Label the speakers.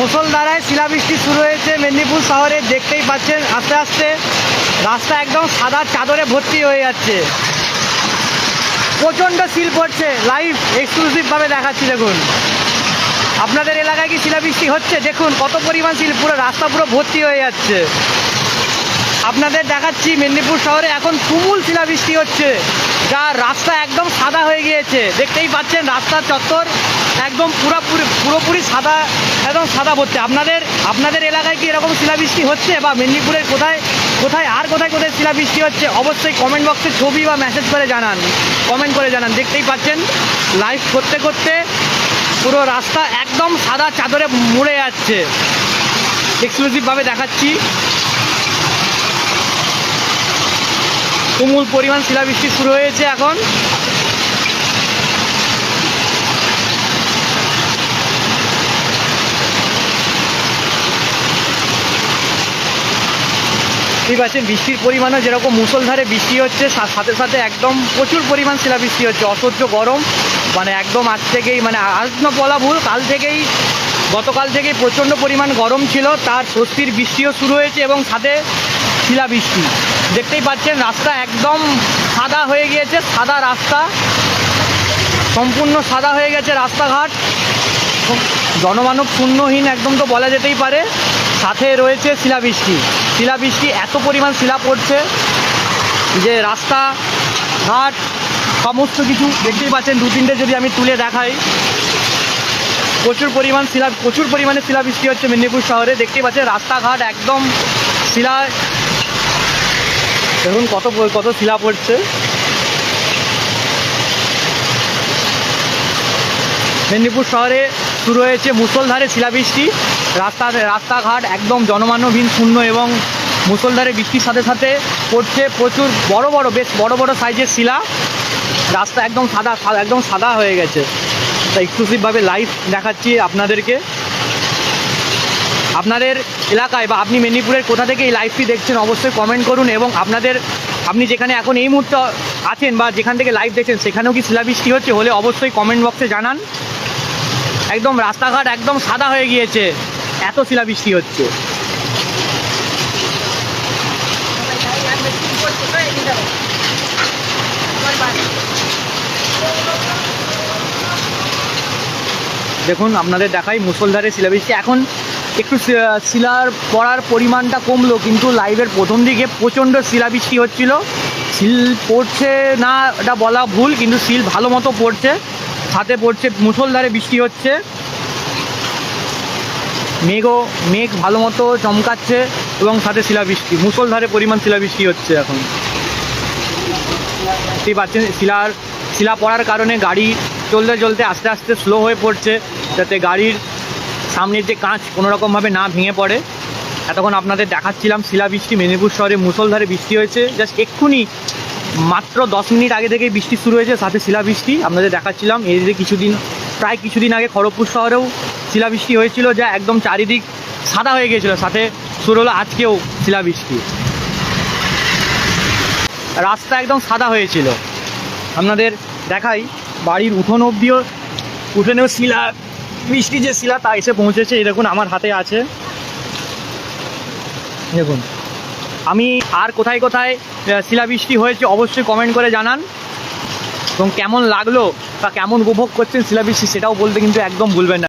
Speaker 1: মুসলধারায় শিলাবৃষ্টি শুরু হয়েছে মেদিনীপুর শহরে, দেখতেই পাচ্ছেন। আস্তে আস্তে রাস্তা একদম সাদা চাদরে ভর্তি হয়ে যাচ্ছে। প্রচণ্ড শিল পড়ছে। লাইভ এক্সক্লুসিভভাবে দেখাচ্ছি, দেখুন। আপনাদের এলাকায় কি শিলাবৃষ্টি হচ্ছে? দেখুন, কত পরিমাণ শিল, পুরো রাস্তা পুরো ভর্তি হয়ে যাচ্ছে। আপনাদের দেখাচ্ছি মেদিনীপুর শহরে এখন তুমুল শিলাবৃষ্টি হচ্ছে। যা রাস্তা একদম সাদা হয়ে গিয়েছে। দেখতেই পাচ্ছেন রাস্তার চত্বর একদম পুরোপুরি পুরোপুরি সাদা একদম সাদা পড়ছে। আপনাদের আপনাদের এলাকায় কি এরকম শিলাবৃষ্টি হচ্ছে বা মেদিনীপুরের কোথায় কোথায় আর কোথায় কোথায় শিলাবৃষ্টি হচ্ছে? অবশ্যই কমেন্ট বক্সে ছবি বা মেসেজ করে জানান। কমেন্ট করে জানান। দেখতেই পাচ্ছেন লাইভ করতে করতে পুরো রাস্তা একদম সাদা চাদরে মুড়ে যাচ্ছে। এক্সক্লুসিভভাবে দেখাচ্ছি। তুমুল পরিমাণ শিলাবৃষ্টি শুরু হয়েছে এখন। ঠিক আছে বৃষ্টির পরিমাণও যেরকম মুসলধারে বৃষ্টি হচ্ছে সাথে সাথে একদম প্রচুর পরিমাণ শিলাবৃষ্টি হচ্ছে, অসহ্য গরম। মানে একদম আজ থেকেই মানে আজ না বলা ভুল, কাল থেকেই, গতকাল থেকেই প্রচণ্ড পরিমাণ গরম ছিল, তার স্বস্তির বৃষ্টিও শুরু হয়েছে এবং সাথে শিলাবৃষ্টি। দেখতেই পাচ্ছেন, রাস্তা একদম সাদা হয়ে গিয়েছে, সাদা রাস্তা। সম্পূর্ণ সাদা হয়ে গেছে রাস্তাঘাট। জনমানব শূন্যহীন একদম তো বলা যেতেই পারে। সাথে রয়েছে শিলাবৃষ্টি। শিলাবৃষ্টি এত পরিমাণ শিলা পড়ছে যে রাস্তা, ঘাট, সমস্ত কিছু দেখতেই পাচ্ছেন। দু তিনটে যদি আমি তুলে দেখাই। প্রচুর পরিমাণ শিলা, প্রচুর পরিমাণে শিলাবৃষ্টি হচ্ছে মেদিনীপুর শহরে। দেখতেই পাচ্ছেন, রাস্তাঘাট একদম শিলা দেখুন কত কত শিলা পড়ছে মেদিনীপুর শহরে শুরু হয়েছে মুষলধারে শিলাবৃষ্টি। রাস্তা, রাস্তাঘাট একদম জনমানবহীন, শূন্য এবং মুষলধারে বৃষ্টির সাথে সাথে পড়ছে প্রচুর বড় বড়, বেশ বড় বড় সাইজের শিলা। রাস্তা একদম সাদা একদম সাদা হয়ে গেছে। তা এক্সক্লুসিভভাবে লাইভ দেখাচ্ছি আপনাদেরকে। আপনাদের এলাকায় বা আপনি মেদিনীপুরের কোথা থেকে এই লাইভটি দেখছেন অবশ্যই কমেন্ট করুন এবং আপনাদের, আপনি যেখানে এখন এই মুহূর্তে আছেন বা যেখান থেকে লাইভ দেখছেন, সেখানেও কি শিলাবৃষ্টি হচ্ছে হলে অবশ্যই কমেন্ট বক্সে জানান। একদম রাস্তাঘাট একদম সাদা হয়ে গিয়েছে, এত শিলাবৃষ্টি হচ্ছে। দেখুন, আপনাদের দেখাই মুসলধারে শিলাবৃষ্টি। এখন একটু শিলার পড়ার পরিমাণটা কমলো, কিন্তু লাইভের প্রথম দিকে প্রচণ্ড শিলাবৃষ্টি হচ্ছিল। শিল পড়ছে না, এটা বলা ভুল, কিন্তু শিল ভালো মতো পড়ছে। হাতে পড়ছে মুসলধারে বৃষ্টি হচ্ছে। মেঘও, মেঘ ভালো মতো চমকাচ্ছে এবং সাথে শিলাবৃষ্টি মুসলধারে পরিমাণ শিলাবৃষ্টি হচ্ছে এখন। দেখতেই পাচ্ছেন শিলার, শিলা পড়ার কারণে গাড়ি চলতে চলতে আস্তে আস্তে স্লো হয়ে পড়ছে, যাতে গাড়ির সামনের যে কাঁচ কোনো রকমভাবে না ভেঙে পড়ে। এতক্ষণ আপনাদের দেখাচ্ছিলাম শিলাবৃষ্টি, মেদিনীপুর শহরে মুসলধারে বৃষ্টি হয়েছে। জাস্ট এক্ষুনি মাত্র দশ মিনিট আগে থেকেই বৃষ্টি শুরু হয়েছে, সাথে শিলাবৃষ্টি। আপনাদের দেখাচ্ছিলাম এই যে কিছুদিন, প্রায় কিছুদিন আগে খড়গপুর শহরেও শিলাবৃষ্টি হয়েছিল, যা একদম চারিদিক সাদা হয়ে গিয়েছিল। সাথে শুরু হলো আজকেও শিলাবৃষ্টি। রাস্তা একদম সাদা হয়েছিল। আপনাদের দেখাই, বাড়ির উঠোন অবধিও উঠোনেও শিলা বৃষ্টি যে শিলা তা এসে পৌঁছেছে, এই দেখুন আমার হাতে আছে। দেখুন, আমি আর কোথায় কোথায় শিলা শিলাবৃষ্টি হয়েছে অবশ্যই কমেন্ট করে জানান। এবং কেমন লাগল বা কেমন উপভোগ করছেন শিলাবৃষ্টি সেটাও বলতে কিন্তু একদম ভুলবেন না।